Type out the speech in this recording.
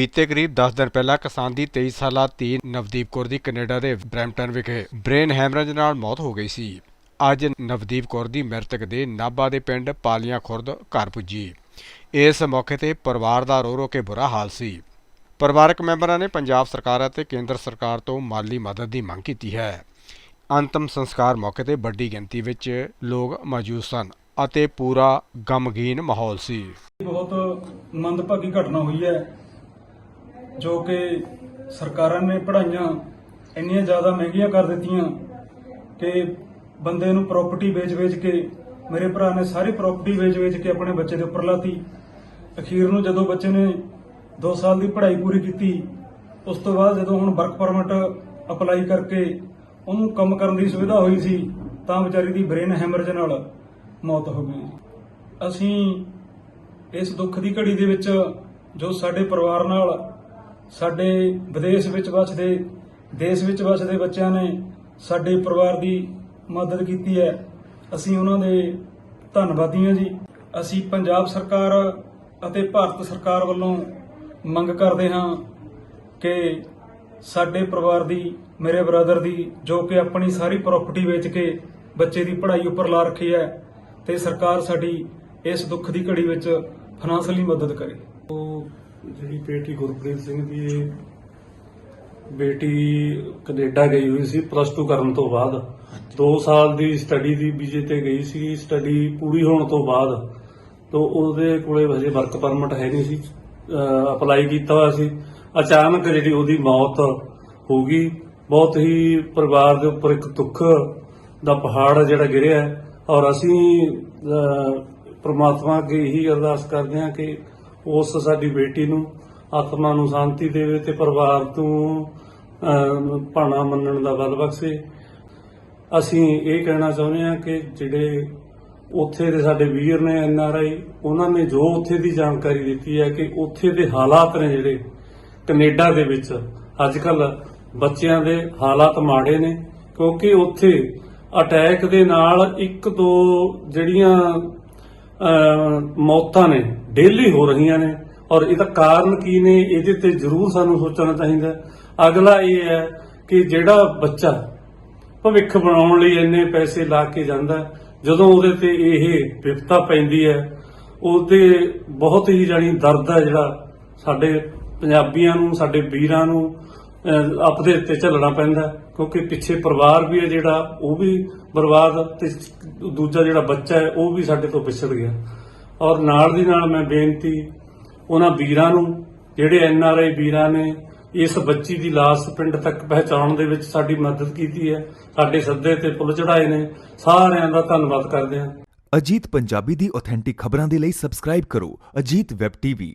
ਬੀਤੇ ਕਰੀਬ 10 ਦਿਨ ਪਹਿਲਾਂ ਕਿਸਾਨ ਦੀ 23 ਸਾਲਾ ਧੀ ਨਵਦੀਪ ਕੌਰ ਦੀ ਕੈਨੇਡਾ ਦੇ ਬਰੈਂਪਟਨ ਵਿਖੇ ਬ੍ਰੇਨ ਹੈਮਰੇਜ ਨਾਲ ਮੌਤ ਹੋ ਗਈ ਸੀ। ਅੱਜ ਨਵਦੀਪ ਕੌਰ ਦੀ ਮ੍ਰਿਤਕ ਦੇ ਨਾਭਾ ਦੇ ਪਿੰਡ ਪਾਲੀਆਂ ਖੁਰਦ ਘਰ ਪੁੱਜੀ। ਇਸ ਮੌਕੇ ਤੇ ਪਰਿਵਾਰ ਦਾ ਰੋ ਰੋ ਕੇ ਬੁਰਾ ਹਾਲ ਸੀ। ਪਰਿਵਾਰਕ ਮੈਂਬਰਾਂ ਨੇ ਪੰਜਾਬ ਸਰਕਾਰ ਅਤੇ ਕੇਂਦਰ ਸਰਕਾਰ ਤੋਂ ਮਾਲੀ ਮਦਦ ਦੀ ਮੰਗ ਕੀਤੀ ਹੈ। ਅੰਤਮ ਸੰਸਕਾਰ ਮੌਕੇ ਤੇ ਵੱਡੀ ਗਿਣਤੀ ਵਿੱਚ ਲੋਕ ਮੌਜੂਦ ਸਨ ਅਤੇ ਪੂਰਾ ਗਮਗੀਨ ਮਾਹੌਲ ਸੀ। ਬਹੁਤ ਮੰਦਭਾਗੀ ਘਟਨਾ ਹੋਈ ਹੈ। ਜੋ ਕਿ ਸਰਕਾਰਾਂ ਨੇ ਪੜ੍ਹਾਈਆਂ ਇੰਨੀਆਂ ਜ਼ਿਆਦਾ ਮਹਿੰਗੀਆਂ ਕਰ ਦਿੱਤੀਆਂ ਕਿ ਬੰਦੇ ਨੂੰ ਪ੍ਰਾਪਰਟੀ ਵੇਚ-ਵੇਚ ਕੇ, ਮੇਰੇ ਭਰਾ ਨੇ ਸਾਰੀ ਪ੍ਰਾਪਰਟੀ ਵੇਚ-ਵੇਚ ਕੇ ਆਪਣੇ ਬੱਚੇ ਦੇ ਉੱਪਰ ਲਾਤੀ। ਅਖੀਰ ਨੂੰ ਜਦੋਂ ਬੱਚੇ ਨੇ 2 ਸਾਲ ਦੀ ਪੜ੍ਹਾਈ ਪੂਰੀ ਕੀਤੀ, ਉਸ ਤੋਂ ਬਾਅਦ ਜਦੋਂ ਹੁਣ ਵਰਕ ਪਰਮਿਟ ਅਪਲਾਈ ਕਰਕੇ ਉਹਨੂੰ ਕੰਮ ਕਰਨ ਦੀ ਸੁਵਿਧਾ ਹੋਈ ਸੀ, ਤਾਂ ਵਿਚਾਰੀ ਦੀ ਬ੍ਰੇਨ ਹੈਮਰਜ ਨਾਲ ਮੌਤ ਹੋ ਗਈ। ਅਸੀਂ ਇਸ ਦੁੱਖ ਦੀ ਘੜੀ ਦੇ ਵਿੱਚ ਜੋ ਸਾਡੇ ਪਰਿਵਾਰ ਨਾਲ ਸਾਡੇ ਵਿਦੇਸ਼ ਵਿੱਚ ਵੱਸਦੇ, ਦੇਸ਼ ਵਿੱਚ ਵਸਦੇ ਬੱਚਿਆਂ ਨੇ ਸਾਡੇ ਪਰਿਵਾਰ ਦੀ ਮਦਦ ਕੀਤੀ ਹੈ। ਅਸੀਂ ਉਹਨਾਂ ਦੇ ਧੰਨਵਾਦੀ ਹਾਂ ਜੀ। ਅਸੀਂ ਪੰਜਾਬ ਸਰਕਾਰ ਅਤੇ ਭਾਰਤ ਸਰਕਾਰ ਵੱਲੋਂ ਮੰਗ ਕਰਦੇ ਹਾਂ ਕਿ ਸਾਡੇ ਪਰਿਵਾਰ ਦੀ, ਮੇਰੇ ਬ੍ਰਦਰ ਦੀ, ਜੋ ਕਿ ਆਪਣੀ ਸਾਰੀ ਪ੍ਰਾਪਰਟੀ ਵੇਚ ਕੇ ਬੱਚੇ ਦੀ ਪੜ੍ਹਾਈ ਉੱਪਰ ਲਾ ਰੱਖੀ ਹੈ ਤੇ ਸਰਕਾਰ ਸਾਡੀ ਇਸ ਦੁੱਖ ਦੀ ਘੜੀ ਵਿੱਚ ਫਾਈਨਾਂਸ਼ਲੀ ਮਦਦ ਕਰੇ। ਉਹ ਜਿਹੜੀ ਬੇਟੀ ਗੁਰਪ੍ਰੀਤ ਸਿੰਘ ਦੀ ਇਹ ਬੇਟੀ ਕੈਨੇਡਾ ਗਈ ਹੋਈ ਸੀ ਪਲੱਸ 2 ਕਰਨ ਤੋਂ ਬਾਅਦ। 2 ਸਾਲ ਦੀ ਸਟੱਡੀ ਦੀ ਵੀਜ਼ੇ ਤੇ ਗਈ ਸੀ ਸਟੱਡੀ ਪੂਰੀ ਹੋਣ ਤੋਂ ਬਾਅਦ ਤੋਂ ਉਹਦੇ ਕੋਲੇ ਹਜੇ ਵਰਕ ਪਰਮਿਟ ਹੈ ਨਹੀਂ ਸੀ ਅਪਲਾਈ ਕੀਤਾ ਹੋਇਆ ਸੀ। ਅਚਾਨਕ ਜਿਹੜੀ ਉਹਦੀ ਮੌਤ ਹੋ ਗਈ ਬਹੁਤ ਹੀ ਪਰਿਵਾਰ ਦੇ ਉੱਪਰ ਇੱਕ ਦੁੱਖ ਦਾ ਪਹਾੜ ਜਿਹੜਾ ਗਿਰਿਆ ਔਰ ਅਸੀਂ ਪ੍ਰਮਾਤਮਾ ਅੱਗੇ ਇਹੀ ਅਰਦਾਸ ਕਰਦੇ ਹਾਂ ਕਿ ਉਸ ਸਾਡੀ ਬੇਟੀ ਨੂੰ ਆਤਮਾ ਨੂੰ ਸ਼ਾਂਤੀ ਦੇਵੇ ਤੇ ਪਰਿਵਾਰ ਤੋਂ ਭਾਣਾ ਮੰਨਣ ਦਾ ਬਲ ਬਖਸ਼ੇ। ਅਸੀਂ ਇਹ ਕਹਿਣਾ ਚਾਹੁੰਦੇ ਹਾਂ ਕਿ ਜਿਹੜੇ ਉੱਥੇ ਦੇ ਸਾਡੇ ਵੀਰ ਨੇ ਐਨ ਆਰ ਆਈ, ਉਹਨਾਂ ਨੇ ਜੋ ਉੱਥੇ ਦੀ ਜਾਣਕਾਰੀ ਦਿੱਤੀ ਹੈ ਕਿ ਉੱਥੇ ਦੇ ਹਾਲਾਤ ਨੇ ਜਿਹੜੇ ਕੈਨੇਡਾ ਦੇ ਵਿੱਚ ਅੱਜ ਕੱਲ ਬੱਚਿਆਂ ਦੇ ਹਾਲਾਤ ਮਾੜੇ ਨੇ, ਕਿਉਂਕਿ ਉੱਥੇ ਅਟੈਕ ਦੇ ਨਾਲ ਇੱਕ ਦੋ ਜਿਹੜੀਆਂ ਮੌਤਾਂ ਨੇ ਡੇਲੀ ਹੋ ਰਹੀਆਂ ਨੇ। ਔਰ ਇਹਦਾ ਕਾਰਨ ਕੀ ਨੇ, ਇਹਦੇ ਤੇ ਜ਼ਰੂਰ ਸਾਨੂੰ ਸੋਚਣਾ ਚਾਹੀਦਾ ਅਗਲਾ ਇਹ ਹੈ ਕਿ ਜਿਹੜਾ ਬੱਚਾ ਭਵਿੱਖ ਬਣਾਉਣ ਲਈ ਇੰਨੇ ਪੈਸੇ ਲਾ ਕੇ ਜਾਂਦਾ ਜਦੋਂ ਉਹਦੇ ਤੇ ਇਹ ਵਿਪਤਾ ਪੈਂਦੀ ਹੈ, ਉਹਦੇ ਬਹੁਤ ਹੀ ਜਾਣੀ ਦਰਦ ਹੈ ਜਿਹੜਾ ਸਾਡੇ ਪੰਜਾਬੀਆਂ ਨੂੰ, ਸਾਡੇ ਵੀਰਾਂ ਨੂੰ ਆਪਦੇ ਉੱਤੇ ਝੱਲਣਾ ਪੈਂਦਾ ਕਿਉਂਕਿ ਪਿੱਛੇ ਪਰਿਵਾਰ ਵੀ ਹੈ ਜਿਹੜਾ, ਉਹ ਵੀ ਬਰਬਾਦ ਤੇ ਦੂਜਾ ਜਿਹੜਾ ਬੱਚਾ ਹੈ, ਉਹ ਵੀ ਸਾਡੇ ਤੋਂ ਵਿਛੜ ਗਿਆ। ਔਰ ਨਾਲ ਦੀ ਨਾਲ ਮੈਂ ਬੇਨਤੀ ਉਹਨਾਂ ਵੀਰਾਂ ਨੂੰ, ਜਿਹੜੇ ਐਨ ਆਰ ਆਈ ਵੀਰਾਂ ਨੇ ਇਸ ਬੱਚੀ ਦੀ ਲਾਸ਼ ਪਿੰਡ ਤੱਕ ਪਹੁੰਚਾਉਣ ਦੇ ਵਿੱਚ ਸਾਡੀ ਮਦਦ ਕੀਤੀ ਹੈ, ਸਾਡੇ ਸੱਦੇ ਤੇ ਪੁੱਲ ਚੜਾਏ ਨੇ, ਸਾਰਿਆਂ ਦਾ ਧੰਨਵਾਦ ਕਰਦੇ ਹਾਂ। ਅਜੀਤ ਪੰਜਾਬੀ ਦੀ ਆਥੈਂਟਿਕ ਖਬਰਾਂ ਦੇ ਲਈ ਸਬਸਕ੍ਰਾਈਬ ਕਰੋ, ਅਜੀਤ ਵੈਬ ਟੀਵੀ